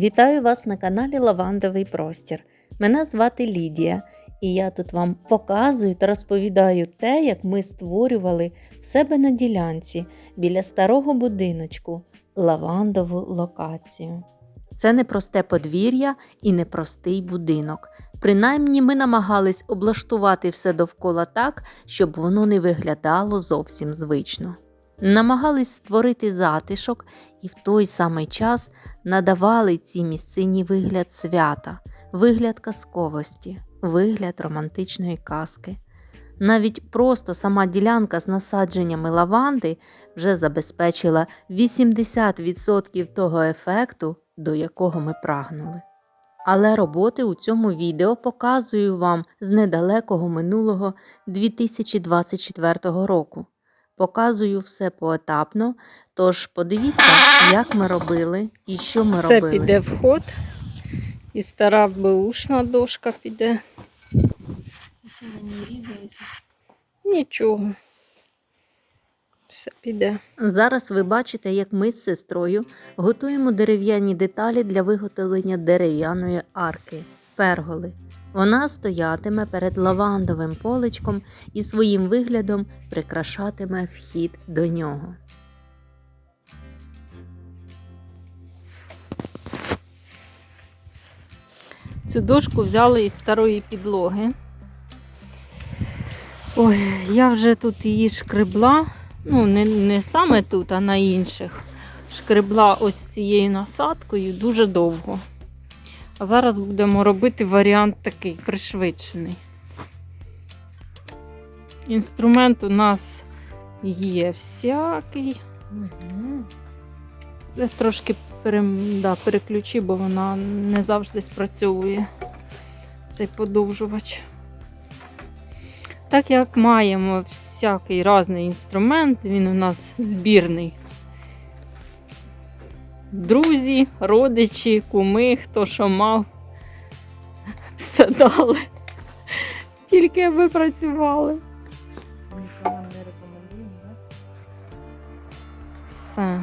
Вітаю вас на каналі Лавандовий Простір. Мене звати Лідія, і я тут вам показую та розповідаю те, як ми створювали в себе на ділянці біля старого будиночку лавандову локацію. Це не просте подвір'я і не простий будинок. Принаймні ми намагались облаштувати все довкола так, щоб воно не виглядало зовсім звично. Намагались створити затишок і в той самий час надавали цій місцині вигляд свята, вигляд казковості, вигляд романтичної казки. Навіть просто сама ділянка з насадженнями лаванди вже забезпечила 80% того ефекту, до якого ми прагнули. Але роботи у цьому відео показую вам з недалекого минулого 2024 року. Показую все поетапно, тож подивіться, як ми робили і що ми Це робили. піде вход. І стара беушна дошка піде. Нічого. Все піде. Зараз ви бачите, як ми з сестрою готуємо дерев'яні деталі для виготовлення дерев'яної арки перголи. Вона стоятиме перед лавандовим поличком і своїм виглядом прикрашатиме вхід до нього. Цю дошку взяли із старої підлоги. Ой, я вже тут її шкребла. Ну, не, не саме тут, а на інших. Шкребла ось цією насадкою дуже довго. А зараз будемо робити варіант такий пришвидшений. Інструмент у нас є всякий. Я трошки пере, да, переключи, бо вона не завжди спрацьовує цей подовжувач. Так як маємо всякий різний інструмент, він у нас збірний. Друзі, родичі, куми, хто що мав, все дали. Тільки аби працювали. Все.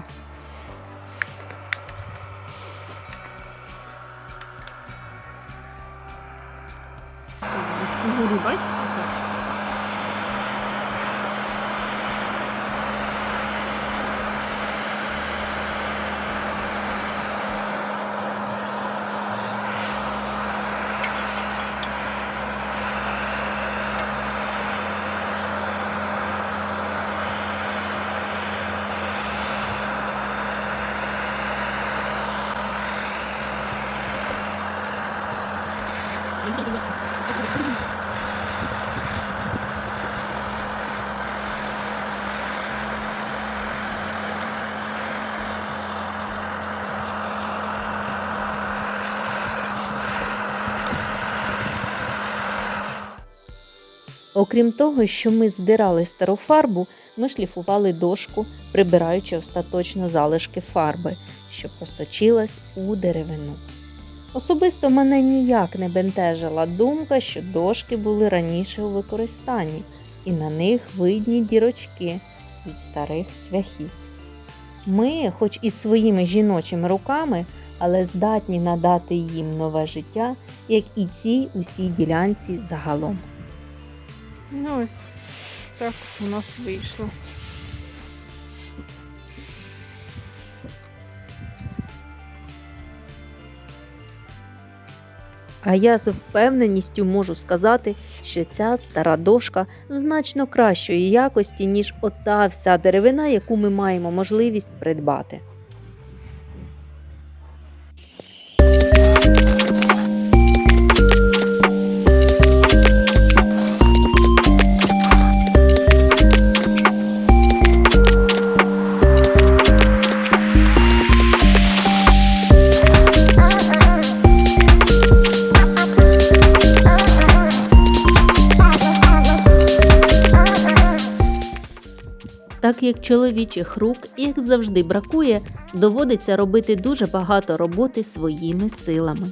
Зорі, бачите? Окрім того, що ми здирали стару фарбу, ми шліфували дошку, прибираючи остаточно залишки фарби, що просочилась у деревину. Особисто мене ніяк не бентежила думка, що дошки були раніше у використанні, і на них видні дірочки від старих цвяхів. Ми, хоч і своїми жіночими руками, але здатні надати їм нове життя, як і цій усій ділянці загалом. Ну, ось так у нас вийшло. А я з впевненістю можу сказати, що ця стара дошка значно кращої якості, ніж ота вся деревина, яку ми маємо можливість придбати. Так як чоловічих рук, як завжди бракує, доводиться робити дуже багато роботи своїми силами.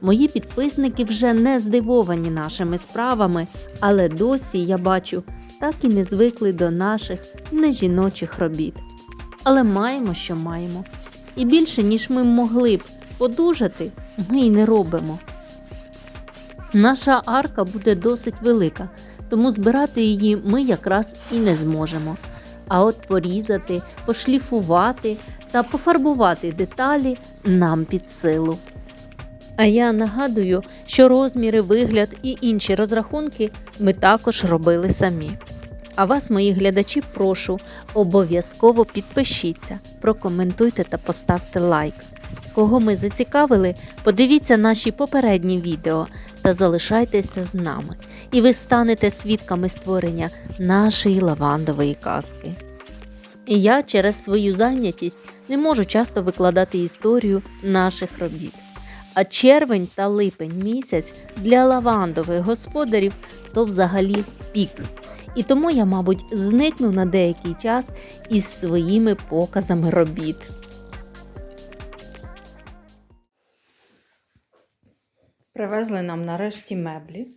Мої підписники вже не здивовані нашими справами, але досі я бачу, так і не звикли до наших нежіночих робіт. Але маємо, що маємо. І більше, ніж ми могли б подужати ми й не робимо. Наша арка буде досить велика, тому збирати її ми якраз і не зможемо. А от порізати, пошліфувати та пофарбувати деталі нам під силу. А я нагадую, що розміри, вигляд і інші розрахунки ми також робили самі. А вас, мої глядачі, прошу, обов'язково підпишіться, прокоментуйте та поставте лайк. Кого ми зацікавили, подивіться наші попередні відео та залишайтеся з нами, і ви станете свідками створення нашої лавандової казки. Я через свою зайнятість не можу часто викладати історію наших робіт. А червень та липень місяць для лавандових господарів то взагалі пік. І тому я, мабуть, зникну на деякий час із своїми показами робіт. Привезли нам нарешті меблі.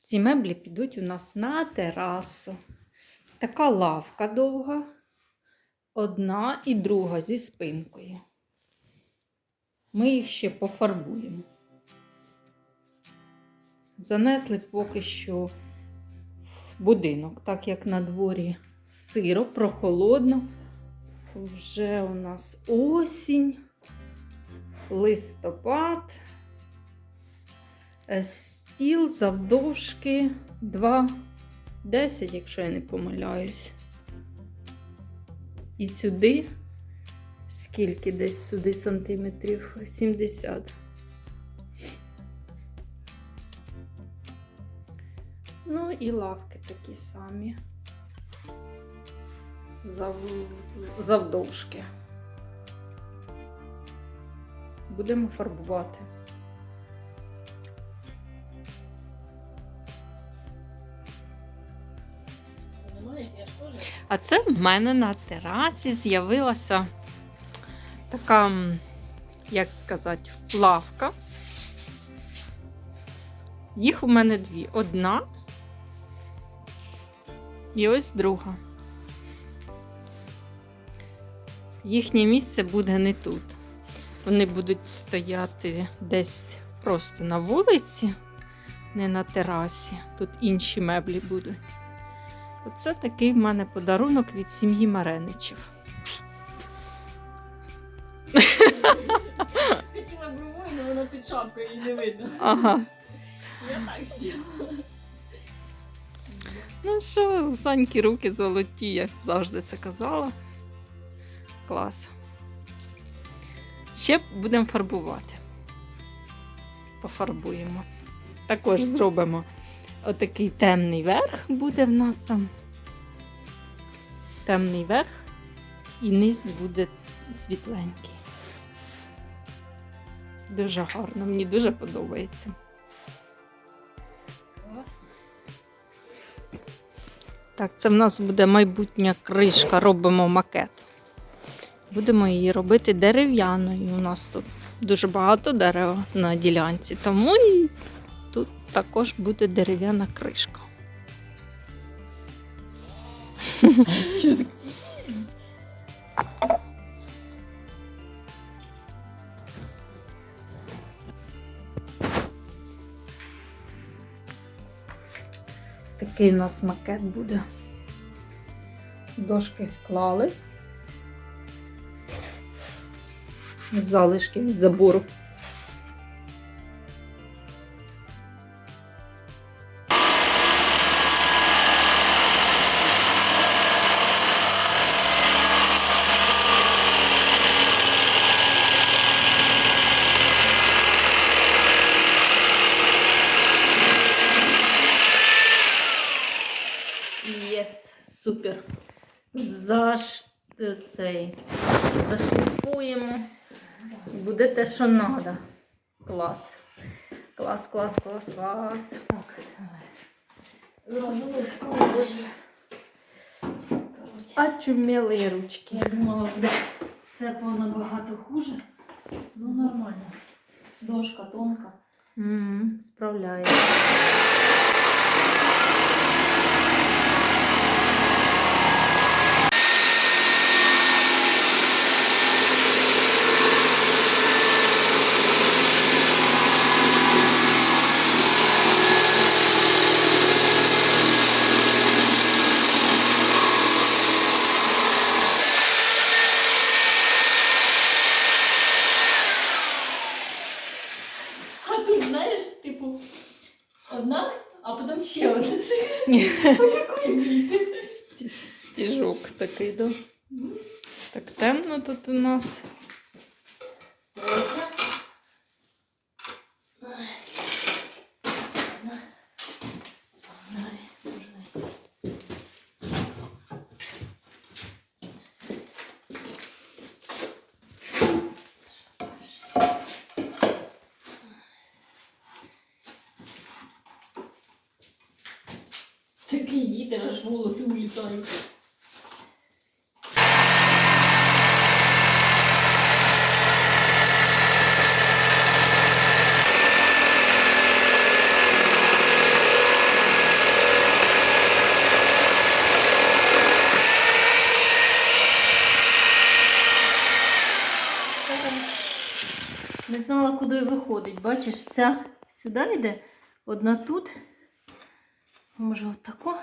Ці меблі підуть у нас на терасу. Така лавка довга, одна і друга зі спинкою. Ми їх ще пофарбуємо. Занесли поки що в будинок, так як на дворі сиро, прохолодно. Вже у нас осінь, листопад. Е, Стіл завдовжки 2,10, якщо я не помиляюсь. І сюди, скільки десь сюди сантиметрів? 70. Ну і лавки такі самі. Зав... Завдовжки. Будемо фарбувати. А це в мене на терасі з'явилася така, як сказати, лавка. Їх у мене дві. Одна і ось друга. Їхнє місце буде не тут. Вони будуть стояти десь просто на вулиці, не на терасі. Тут інші меблі будуть. Оце такий в мене подарунок від сім'ї Мареничів. Хотіла бровою, але вона під шапкою її не видно. Ага. Я так сіла. Ну що, у Саньки руки золоті, я завжди це казала. Клас. Ще будемо фарбувати. Пофарбуємо. Також зробимо отакий темний верх буде в нас там. Темний верх і низ буде світленький. Дуже гарно, мені дуже подобається. Класно. Так, це в нас буде майбутня кришка, робимо макет. Будемо її робити дерев'яною. У нас тут дуже багато дерева на ділянці, тому і також буде дерев'яна кришка. Такий у нас макет буде. Дошки склали. Залишки від забору. Супер. Заш... цей. Зашліфуємо. Буде те, що треба. Клас. Клас, клас, клас, клас. Так. Зразу вже. А чуміли ручки. я думала, буде все набагато хуже. Ну, нормально. Дошка тонка. М, Справляється. одна, а потім ще одна. По якої війти? Стіжок? Так темно тут у нас. Такий вітер, аж волоси улітають. Бачиш, ця сюди йде, одна тут. Може, отако.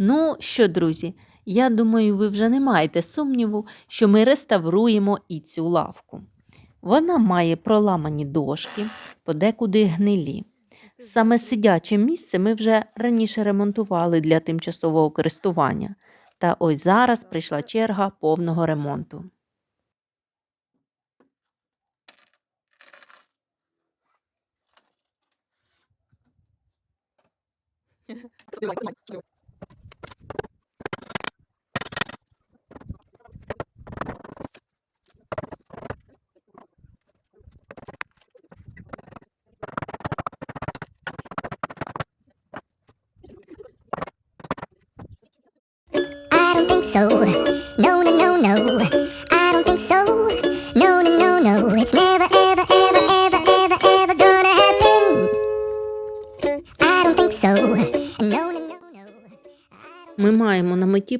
Ну що, друзі, я думаю, ви вже не маєте сумніву, що ми реставруємо і цю лавку. Вона має проламані дошки, подекуди гнилі. Саме сидяче місце ми вже раніше ремонтували для тимчасового користування. Та ось зараз прийшла черга повного ремонту.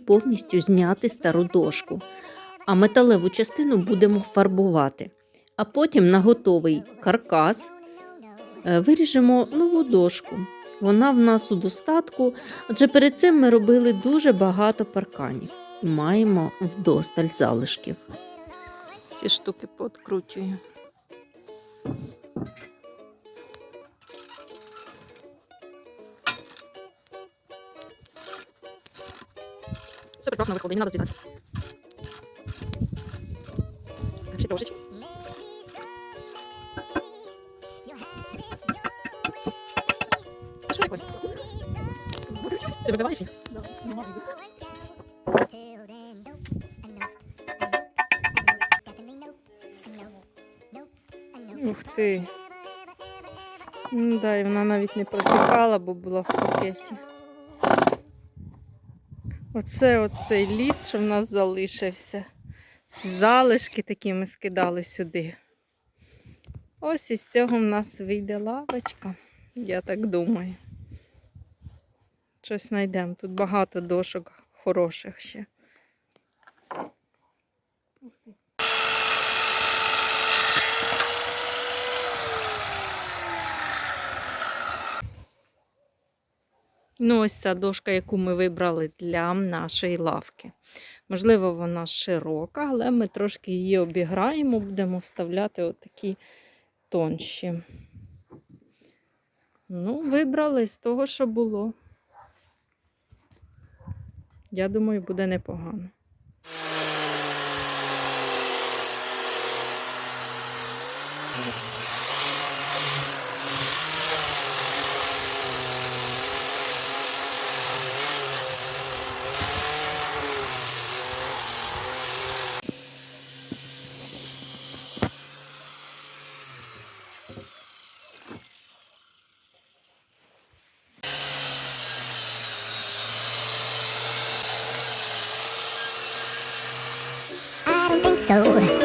повністю зняти стару дошку, а металеву частину будемо фарбувати. А потім на готовий каркас е, виріжемо нову дошку. Вона в нас у достатку, адже перед цим ми робили дуже багато парканів і маємо вдосталь залишків. Ці штуки подкручую. просто на выходе, не надо срезать. Сережечку. Что такое? Ты выбиваешь их? Да, не могу. Ух ти. Да, и она навіть не протікала, бо була в пакеті. Оце оцей ліс, що в нас залишився. Залишки такі ми скидали сюди. Ось із цього в нас вийде лавочка, я так думаю. Щось знайдемо. Тут багато дошок хороших ще. Ну, ось ця дошка, яку ми вибрали для нашої лавки. Можливо, вона широка, але ми трошки її обіграємо, будемо вставляти отакі тонші. Ну, вибрали з того, що було. Я думаю, буде непогано. soul.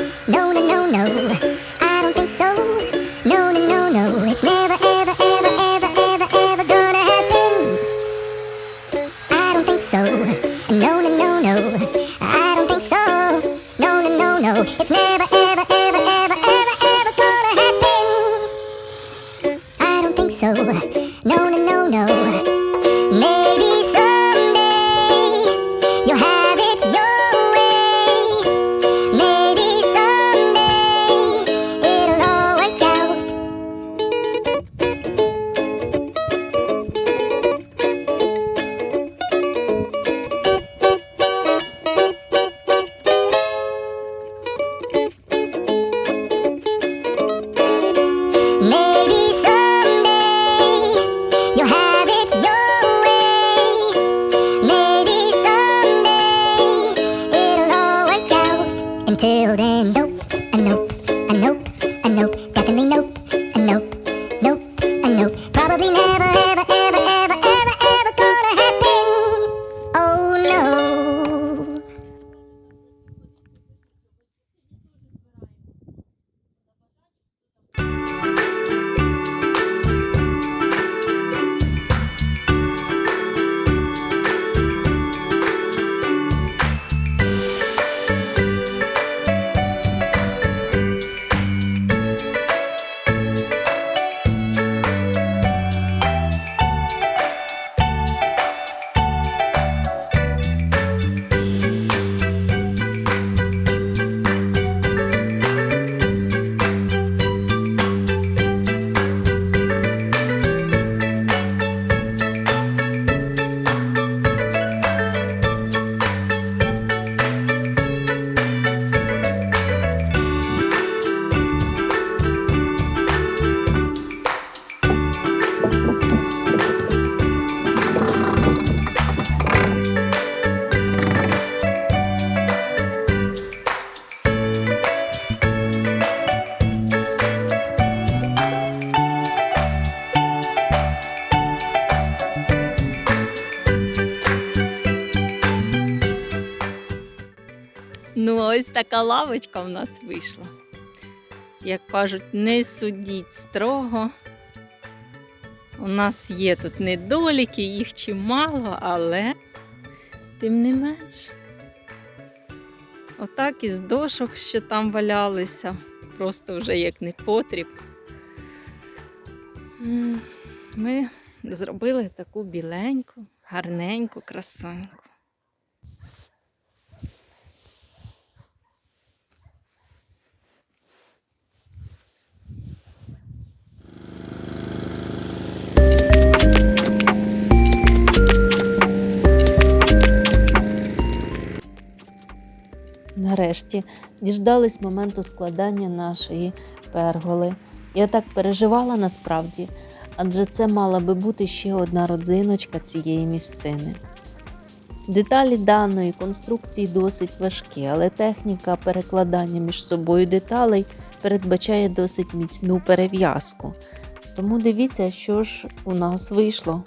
Така лавочка в нас вийшла. Як кажуть, не судіть строго. У нас є тут недоліки, їх чимало, але тим не менш. Отак із дошок, що там валялися, просто вже як не потріб. Ми зробили таку біленьку, гарненьку, красуньку. Нарешті діждались моменту складання нашої перголи. Я так переживала насправді, адже це мала би бути ще одна родзиночка цієї місцини. Деталі даної конструкції досить важкі, але техніка перекладання між собою деталей передбачає досить міцну перев'язку. Тому дивіться, що ж у нас вийшло.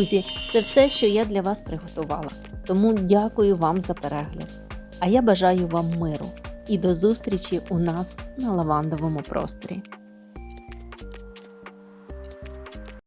Друзі, це все, що я для вас приготувала. Тому дякую вам за перегляд. А я бажаю вам миру і до зустрічі у нас на лавандовому просторі.